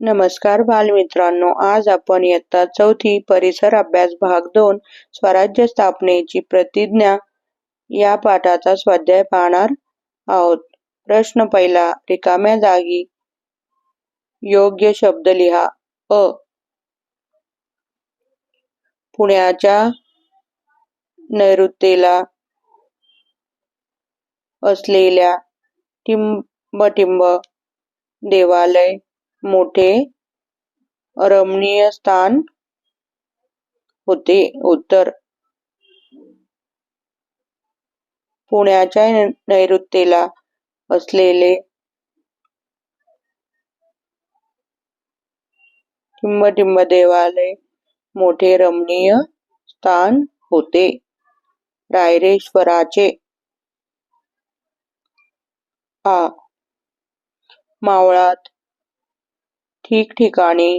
नमस्कार बालमित्रांनो आज आपण इयत्ता चौथी परिसर अभ्यास भाग दोन स्वराज्य स्थापनेची प्रतिज्ञा या पाठाचा स्वाध्याय पाहणार आहोत. प्रश्न पहिला रिकाम्या जागी योग्य शब्द लिहा. अ. पुण्याच्या नैऋत्येला असलेल्या टिंबटिंब देवालय मोठे रमणीय स्थान होते. उत्तर. पुण्याच्या नैऋत्येला असलेले टिंबटिंब देवालय मोठे रमणीय स्थान होते. रायरेश्वराचे आ मावळात ठिकठिकाणी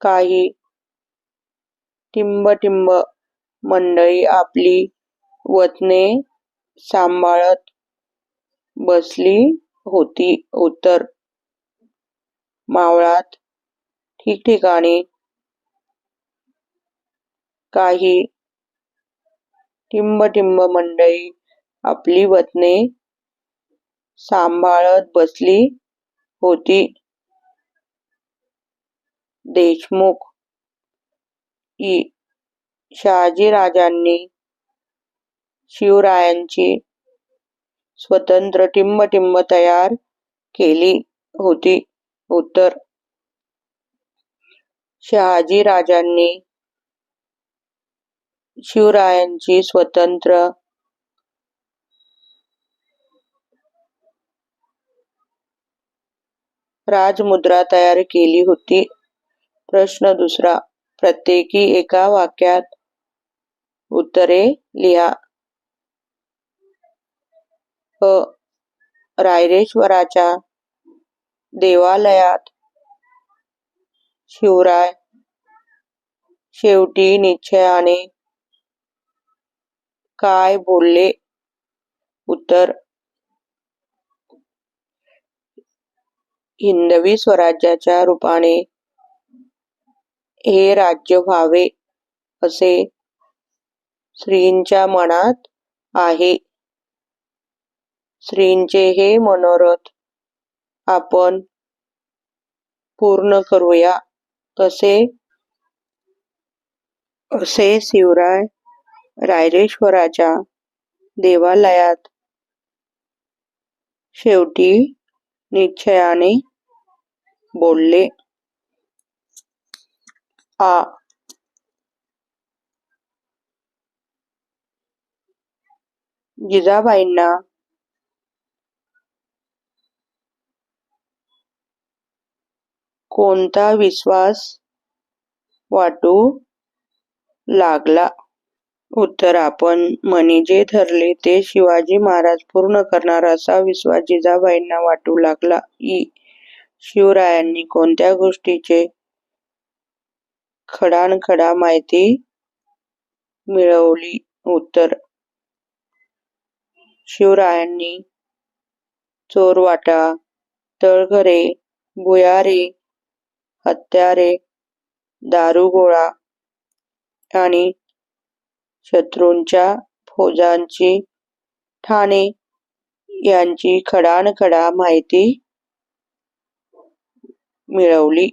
काही टिंबटिंब मंडळी आपली वतने सांभाळत बसली होती. उत्तर मावळात ठिकठिकाणी काही टिंबटिंब मंडळी आपली वतने सांभाळत बसली होती. देशमुख इ शहाजीराजांनी शिवरायांची स्वतंत्र टिंबटिंब तयार केली होती. उत्तर. शहाजीराजांनी शिवरायांची स्वतंत्र राजमुद्रा तयार केली होती. प्रश्न दुसरा. प्रत्येकी एका वाक्यात उत्तरे लिहा. अ. रायरेश्वराच्या देवालयात शिवराय शेवटी निश्चयाने काय बोलले? उत्तर. हिंदवी स्वराज्याच्या रूपाने हे राज्य व्हावे असे श्रींच्या मनात आहे. श्रींचे हे मनोरथ आपण पूर्ण करूया. तसे असे शिवराय रायरेश्वराच्या देवालयात शेवटी निश्चयाने बोलले. आ जिजाबाईंना कोणता विश्वास वाटू लागला? उत्तर आपण मनी जे ठरले ते शिवाजी महाराज पूर्ण करणार असा विश्वास जिजाबाईंना वाटू लागला. इ शिवरायांनी कोणत्या गोष्टीचे खडानखडा माहिती मिळवली. उत्तर. शिवरायांनी चोरवाटा तळघरे भुयारे हत्यारे दारुगोळा आणि शत्रूंच्या फौजांची ठाणे यांची खडानखडा माहिती मिळवली.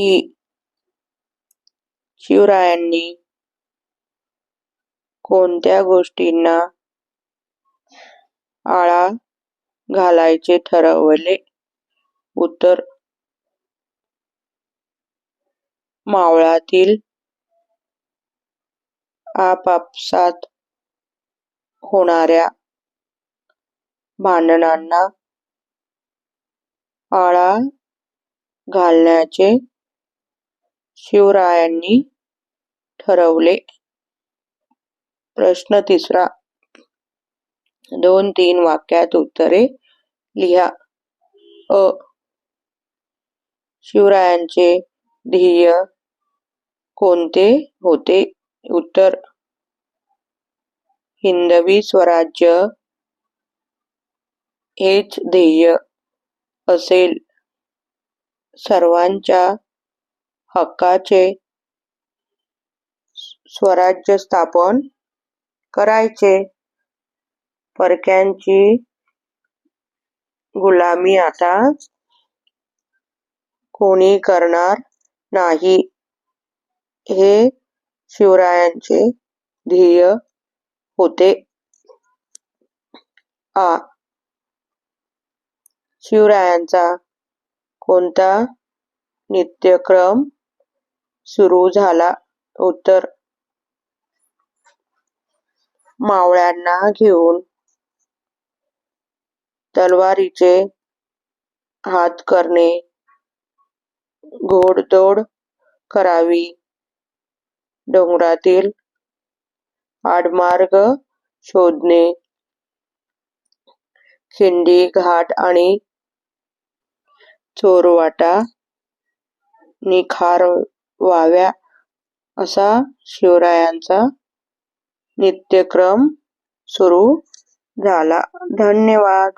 ही शिवरायांनी कोणत्या गोष्टींना आळा घालायचे ठरवले? उत्तर मावळातील आपापसात होणाऱ्या भांडणांना आळा घालण्याचे शिवरायांनी ठरवले. प्रश्न तिसरा दोन तीन वाक्यात उत्तरे लिहा. अ. शिवरायांचे ध्येय कोणते होते? उत्तर हिंदवी स्वराज्य हेच ध्येय असेल. सर्वांच्या हक्काचे स्वराज्य स्थापन करायचे. परक्यांची गुलामी आता कोणी करणार नाही हे शिवरायांचे ध्येय होते. आ. शिवरायांचा कोणता नित्यक्रम सुरू झाला? उत्तर मावळ्यांना घेऊन तलवारीचे हात करणे, घोडदौड करावी, डोंगरातील आडमार्ग शोधणे, खिंडी घाट आणि चोरवाटा निखार व्हाव्या असा शिवरायांचा नित्यक्रम सुरू झाला. धन्यवाद.